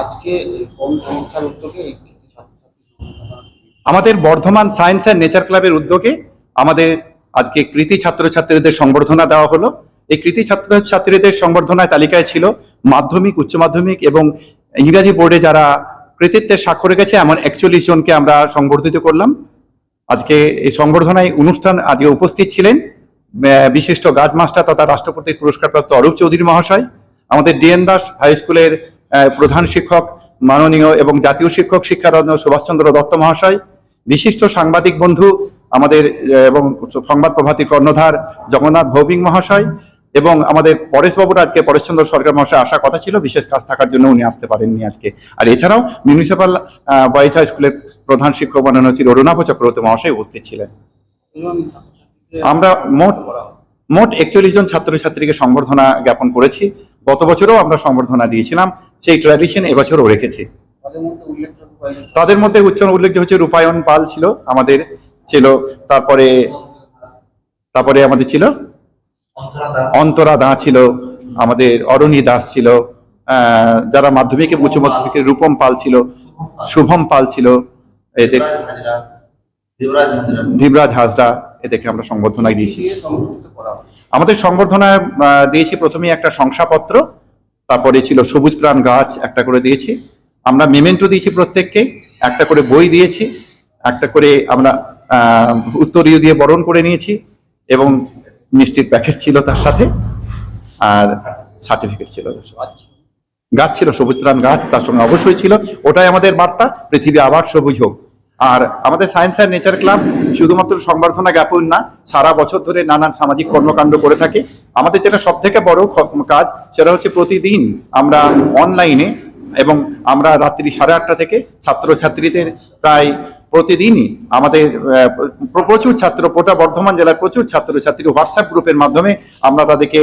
আজকে কোন সংস্থার উদ্যোগে আমাদের বর্ধমান সায়েন্স অ্যান্ড নেচার ক্লাবের উদ্যোগে আমাদের আজকে কৃতি ছাত্রছাত্রীদের সংবর্ধনা দেওয়া হলো। এই কৃতি ছাত্রছাত্রীদের সংবর্ধনায় তালিকায় ছিল মাধ্যমিক, উচ্চ মাধ্যমিক এবং ইংরাজি বোর্ডে যারা কৃতিত্বের স্বাক্ষর রেখেছে, এমন একচল্লিশ জনকে আমরা সংবর্ধিত করলাম। আজকে এই সংবর্ধনায় অনুষ্ঠান আজকে উপস্থিত ছিলেন বিশিষ্ট গাছ মাস্টার তথা রাষ্ট্রপতির পুরস্কারপ্রাপ্ত অরূপ চৌধুরী মহাশয়, আমাদের ডিএন দাস হাই স্কুলের প্রধান শিক্ষক, মাননীয় এবং জাতীয় শিক্ষক শিক্ষারত্ন সুভাষচন্দ্র দত্ত মহাশয়, বিশিষ্ট সাংবাদিক বন্ধু আমাদের এবং সংবাদ প্রভাতী কর্ণধার জগন্নাথ ভৌমিক মহাশয় এবং আমাদের পরেশবাবুর আজকে পরেশচন্দ্র সরকার মহাশয় আসার কথা ছিল, বিশেষ কাজ থাকার জন্য উনি আসতে পারেননি আজকে। আর এছাড়াও মিউনিসিপাল বয়েজ হাই স্কুলের প্রধান শিক্ষক মাননীয় শ্রী অরুণাভ চক্রবর্তী মহাশয় উপস্থিত ছিলেন। আমরা মোট মোট একচল্লিশ জন ছাত্রছাত্রীকে সংবর্ধনা জ্ঞাপন করেছি। গত বছরও আমরা সংবর্ধনা দিয়েছিলাম সেই ট্র্যাডিশন এবছরও রেখেছি। তাদের মধ্যে উচ্চ উল্লেখযোগ্য হচ্ছে রূপায়ণ পাল ছিল আমাদের ছিল তারপরে তারপরে আমাদের ছিল? অন্তরা দা ছিল আমাদের অরণি দাস ছিল আহ, যারা মাধ্যমিকে উচ্চ মাধ্যমিকে রূপম পাল ছিল শুভম পাল ছিল এদের ধীবরাজ হাজরা এদেরকে আমরা সংবর্ধনা দিয়েছি। আমাদের সংবর্ধনা আহ, দিয়েছি প্রথমে একটা শংসাপত্র তারপরে ছিল সবুজ প্রাণ গাছ একটা করে দিয়েছি। আমরা মেমেন্টো দিয়েছি প্রত্যেককে একটা করে বই দিয়েছি একটা করে আমরা উত্তরীয় দিয়ে বরণ করে নিয়েছি এবং মিষ্টির প্যাকেট ছিল তার সাথে আর সার্টিফিকেট ছিল গাছ ছিল সবুজ প্রাণ গাছ তার সঙ্গে অবশ্যই ছিল। ওটাই আমাদের বার্তা পৃথিবী আবার সবুজ হোক। আর আমাদের সায়েন্স অ্যান্ড নেচার ক্লাব শুধুমাত্র সংবর্ধনা জ্ঞাপন না, সারা বছর ধরে নানান সামাজিক কর্মকাণ্ড করে থাকে। আমাদের যেটা সব থেকে বড় কাজ, সেটা হচ্ছে প্রতিদিন আমরা অনলাইনে এবং আমরা রাত্রি সাড়ে আটটা থেকে ছাত্রছাত্রীদের প্রায় প্রতিদিনই আমাদের প্রচুর ছাত্র, গোটা বর্ধমান জেলার প্রচুর ছাত্রছাত্রী হোয়াটসঅ্যাপ গ্রুপের মাধ্যমে আমরা তাদেরকে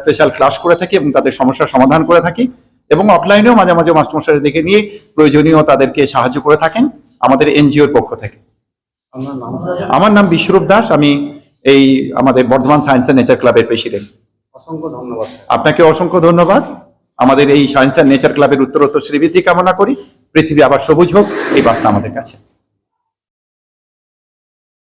স্পেশাল ক্লাস করে থাকি এবং তাদের সমস্যার সমাধান করে থাকি। এবং অফলাইনেও মাঝে মাঝে মাস্টারমশাই দেখে নিয়ে প্রয়োজনীয় তাদেরকে সাহায্য করে থাকেন। আমাদের এনজিওর পক্ষ থেকে। আমার নাম বিশ্বরূপ দাস আমি এই আমাদের বর্ধমান সায়েন্স অ্যান্ড নেচার ক্লাবের প্রেসিডেন্ট। অসংখ্য ধন্যবাদ আপনাকে অসংখ্য ধন্যবাদ। আমাদের এই সায়েন্স অ্যান্ড নেচার ক্লাবের উত্তরোত্তর শ্রীবৃদ্ধি কামনা করি। পৃথিবী আবার সবুজ হোক এই বার্তা আমাদের কাছে।